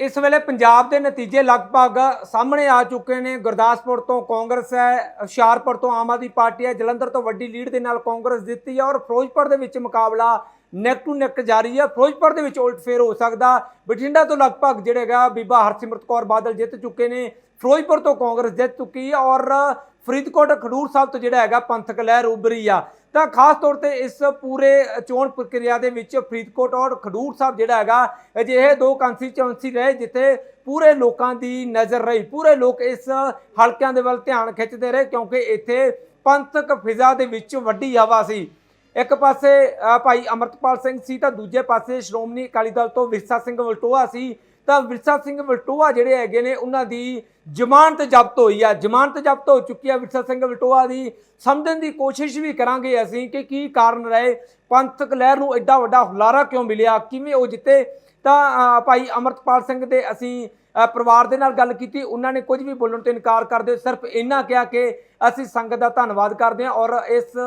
ਇਸ ਵੇਲੇ ਪੰਜਾਬ ਦੇ ਨਤੀਜੇ ਲਗਭਗ ਸਾਹਮਣੇ ਆ ਚੁੱਕੇ ਨੇ। ਗੁਰਦਾਸਪੁਰ ਤੋਂ ਕਾਂਗਰਸ ਹੈ, ਹੁਸ਼ਿਆਰਪੁਰ ਤੋਂ ਆਮ ਆਦਮੀ ਪਾਰਟੀ ਹੈ, ਜਲੰਧਰ ਤੋਂ ਵੱਡੀ ਲੀਡ ਦੇ ਨਾਲ ਕਾਂਗਰਸ ਜਿੱਤੀ ਹੈ ਔਰ ਫਿਰੋਜ਼ਪੁਰ ਦੇ ਵਿੱਚ ਮੁਕਾਬਲਾ ਨੈਕ ਟੂ ਨੈਕ ਜਾਰੀ ਹੈ। ਫਿਰੋਜ਼ਪੁਰ ਦੇ ਵਿੱਚ ਉਲਟ ਫੇਰ ਹੋ ਸਕਦਾ। ਬਠਿੰਡਾ ਤੋਂ ਲਗਭਗ ਜਿਹੜੇ ਹੈਗਾ ਬੀਬਾ ਹਰਸਿਮਰਤ ਕੌਰ ਬਾਦਲ ਜਿੱਤ ਚੁੱਕੇ ਨੇ। ਫਿਰੋਜ਼ਪੁਰ ਤੋਂ ਕਾਂਗਰਸ ਜਿੱਤ ਚੁੱਕੀ ਹੈ ਔਰ ਫਰੀਦਕੋਟ ਖਡੂਰ ਸਾਹਿਬ ਤੋਂ ਜਿਹੜਾ ਹੈਗਾ ਪੰਥਕ ਲਹਿਰ ਉਭਰੀ ਆ। ਤਾਂ ਖਾਸ ਤੌਰ ਤੇ ਇਸ ਪੂਰੇ ਚੋਣ ਪ੍ਰਕਿਰਿਆ ਦੇ ਵਿੱਚ ਫਰੀਦਕੋਟ ਔਰ ਖਡੂਰ ਸਾਹਿਬ ਜਿਹੜਾ ਹੈਗਾ, ਅਜਿਹੇ ਦੋ ਕੰਸਟੀਚੁਐਂਸੀ ਰਹੇ ਜਿੱਥੇ ਪੂਰੇ ਲੋਕਾਂ ਦੀ ਨਜ਼ਰ ਰਹੀ। ਪੂਰੇ ਲੋਕ ਇਸ ਹਲਕਿਆਂ ਦੇ ਵੱਲ ਧਿਆਨ ਖਿੱਚਦੇ ਰਹੇ ਕਿਉਂਕਿ ਇੱਥੇ ਪੰਥਕ ਫਿਜ਼ਾ ਦੇ ਵਿੱਚ ਵੱਡੀ ਹਵਾ ਸੀ। ਇੱਕ ਪਾਸੇ ਭਾਈ ਅਮਰਤਪਾਲ ਸਿੰਘ ਸੀ ਤਾਂ ਦੂਜੇ ਪਾਸੇ ਸ਼੍ਰੋਮਣੀ ਅਕਾਲੀ ਦਲ ਤੋਂ ਵਿਰਸਾ ਸਿੰਘ ਵਲਟੋਆ ਸੀ। ਤਾਂ ਵਿਰਸਾ ਸਿੰਘ ਵਲਟੋਆ ਜਿਹੜੇ ਹੈਗੇ ਨੇ, ਉਹਨਾਂ ਦੀ ਜ਼ਮਾਨਤ ਜ਼ਬਤ ਹੋਈ ਆ ਜ਼ਮਾਨਤ ਜ਼ਬਤ ਹੋ ਚੁੱਕੀ ਆ ਵਿਰਸਾ ਸਿੰਘ ਵਲਟੋਆ ਦੀ ਸਮਝਣ ਦੀ ਕੋਸ਼ਿਸ਼ ਵੀ ਕਰਾਂਗੇ ਅਸੀਂ ਕਿ ਕੀ ਕਾਰਨ ਰਹੇ ਪੰਥਕ ਲਹਿਰ ਨੂੰ ਐਡਾ ਵੱਡਾ ਹੁਲਾਰਾ ਕਿਉਂ ਮਿਲਿਆ ਕਿਵੇਂ ਉਹ ਜਿੱਤੇ ਤਾਂ ਅ, ਭਾਈ ਅਮਰਤਪਾਲ ਸਿੰਘ ਦੇ ਅਸੀਂ ਅ, ਪਰਿਵਾਰ ਦੇ ਨਾਲ ਗੱਲ ਕੀਤੀ ਉਹਨਾਂ ਨੇ ਕੁਝ ਵੀ ਬੋਲਣ ਤੋਂ ਇਨਕਾਰ ਕਰਦੇ ਸਿਰਫ ਇੰਨਾ ਕਿਹਾ ਕਿ ਅਸੀਂ ਸੰਗਤ ਦਾ ਧੰਨਵਾਦ ਕਰਦੇ ਹਾਂ ਔਰ ਇਸ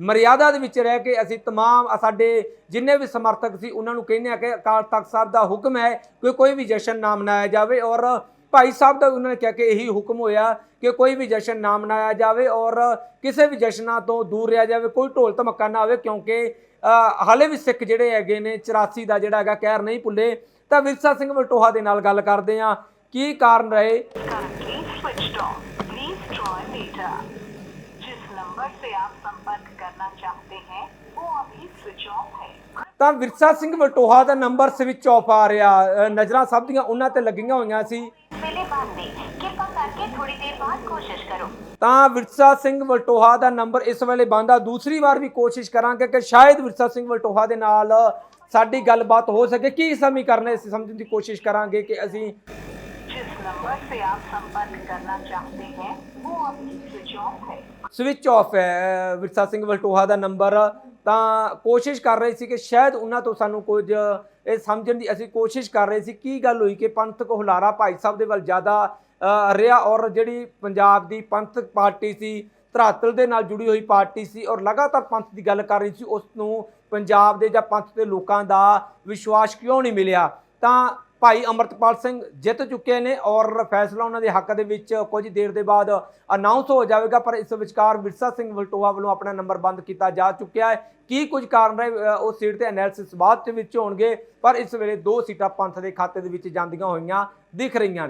ਮਰਿਆਦਾ ਦੇ ਵਿੱਚ ਰਹਿ ਕੇ ਅਸੀਂ तमाम ਸਾਡੇ ਜਿੰਨੇ ਵੀ ਸਮਰਥਕ ਸੀ ਉਹਨਾਂ ਨੂੰ ਕਹਿੰਦੇ ਆ ਕਿ ਅਕਾਲ ਤਖਤ ਸਾਹਿਬ ਦਾ ਹੁਕਮ ਹੈ ਕਿ ਕੋਈ ਵੀ ਜਸ਼ਨ ਨਾ ਮਨਾਇਆ ਜਾਵੇ ਔਰ ਭਾਈ ਸਾਹਿਬ ਦਾ ਉਹਨਾਂ ਨੇ ਕਿਹਾ ਕਿ ਇਹੀ ਹੁਕਮ ਹੋਇਆ ਕਿ ਕੋਈ ਵੀ ਜਸ਼ਨ ਨਾ ਮਨਾਇਆ ਜਾਵੇ ਔਰ ਕਿਸੇ ਵੀ ਜਸ਼ਨਾਂ ਤੋਂ ਦੂਰ ਰਿਹਾ ਜਾਵੇ, ਕੋਈ ਢੋਲ ਧਮਕਾ ਨਾ ਆਵੇ ਕਿਉਂਕਿ ਹਾਲੇ ਵੀ ਸਿੱਖ ਜਿਹੜੇ ਹੈਗੇ ਨੇ 84 ਦਾ ਜਿਹੜਾ ਹੈਗਾ ਕਹਿਰ ਨਹੀਂ ਭੁੱਲੇ। ਤਾਂ ਵਿਰਸਾ ਸਿੰਘ ਮਲਟੋਹਾ ਦੇ ਨਾਲ ਗੱਲ ਕਰਦੇ ਆ ਕੀ ਕਾਰਨ ਰਹੇ? ਤਾਂ ਵਿਰਸਾ ਸਿੰਘ ਵਟੋਹਾ ਦਾ ਨੰਬਰ ਸਵਿਚ ਆਫ ਆ ਰਿਹਾ। ਨਜ਼ਰਾਂ ਸਭ ਦੀਆਂ ਉਹਨਾਂ ਤੇ ਲੱਗੀਆਂ ਹੋਈਆਂ ਸੀ। पहले बात नहीं कृपा करके थोड़ी देर बाद कोशिश करो ਤਾਂ ਵਿਰਸਾ ਸਿੰਘ ਵਲਟੋਹਾ ਦਾ ਨੰਬਰ ਇਸ ਵੇਲੇ ਬੰਦ ਆ ਦੂਸਰੀ ਵਾਰ ਵੀ ਕੋਸ਼ਿਸ਼ ਕਰਾਂਗੇ ਕਿ ਸ਼ਾਇਦ ਵਿਰਸਾ ਸਿੰਘ ਵਲਟੋਹਾ ਦੇ ਨਾਲ ਸਾਡੀ ਗੱਲਬਾਤ ਹੋ ਸਕੇ ਕੀ ਸਮੀਕਰਨ ਹੈ ਅਸੀਂ ਸਮਝਣ ਦੀ ਕੋਸ਼ਿਸ਼ ਕਰਾਂਗੇ ਕਿ ਅਸੀਂ जिस नंबर से आप संपर्क करना चाहते हैं वो अभी स्विच ऑफ है ਸਵਿਚ ਆਫ ਹੈ ਵਿਰਸਾ ਸਿੰਘ ਵਲਟੋਹਾ ਦਾ ਨੰਬਰ ਤਾਂ ਕੋਸ਼ਿਸ਼ ਕਰ ਰਹੇ ਸੀ ਕਿ ਸ਼ਾਇਦ ਉਹਨਾਂ ਤੋਂ ਸਾਨੂੰ ਕੁਝ, ਇਹ ਸਮਝਣ ਦੀ ਅਸੀਂ ਕੋਸ਼ਿਸ਼ ਕਰ ਰਹੇ ਸੀ। ਕੀ ਗੱਲ ਹੋਈ ਕਿ ਪੰਥਕ ਹੁਲਾਰਾ ਭਾਈ ਸਾਹਿਬ ਦੇ ਵੱਲ ਜ਼ਿਆਦਾ ਰਿਹਾ ਔਰ ਜਿਹੜੀ ਪੰਜਾਬ ਦੀ ਪੰਥਕ ਪਾਰਟੀ ਸੀ, ਧਰਾਤਲ ਦੇ ਨਾਲ ਜੁੜੀ ਹੋਈ ਪਾਰਟੀ ਸੀ ਔਰ ਲਗਾਤਾਰ ਪੰਥ ਦੀ ਗੱਲ ਕਰ ਰਹੀ ਸੀ ਉਸ ਨੂੰ ਪੰਜਾਬ ਦੇ ਜਾਂ ਪੰਥ ਦੇ ਲੋਕਾਂ ਦਾ ਵਿਸ਼ਵਾਸ ਕਿਉਂ ਨਹੀਂ ਮਿਲਿਆ? ਤਾਂ ਭਾਈ ਅਮਰਤਪਾਲ ਸਿੰਘ ਜਿੱਤ ਚੁੱਕੇ ਨੇ ਔਰ ਫੈਸਲਾ ਉਹਨਾਂ ਦੇ ਹੱਕ ਦੇ ਵਿੱਚ ਕੁਝ ਦੇਰ ਦੇ ਬਾਅਦ ਅਨਾਉਂਸ ਹੋ ਜਾਵੇਗਾ, ਪਰ ਇਸ ਵਿਚਕਾਰ ਵਿਰਸਾ ਸਿੰਘ ਵਲਟੋਆ ਵੱਲੋਂ ਆਪਣਾ ਨੰਬਰ ਬੰਦ ਕੀਤਾ ਜਾ ਚੁੱਕਿਆ ਹੈ। ਕੀ ਕੁਝ ਕਾਰਨ ਰਹੇ ਉਸ ਸੀਟ ਤੇ ਐਨਾਲਿਸਿਸ ਬਾਅਦ ਦੇ ਵਿੱਚ ਹੋਣਗੇ, ਪਰ ਇਸ ਵੇਲੇ ਦੋ ਸੀਟਾਂ ਪੰਥ ਦੇ ਖਾਤੇ ਦੇ ਵਿੱਚ ਜਾਂਦੀਆਂ ਹੋਈਆਂ ਦਿਖ ਰਹੀਆਂ ਨੇ।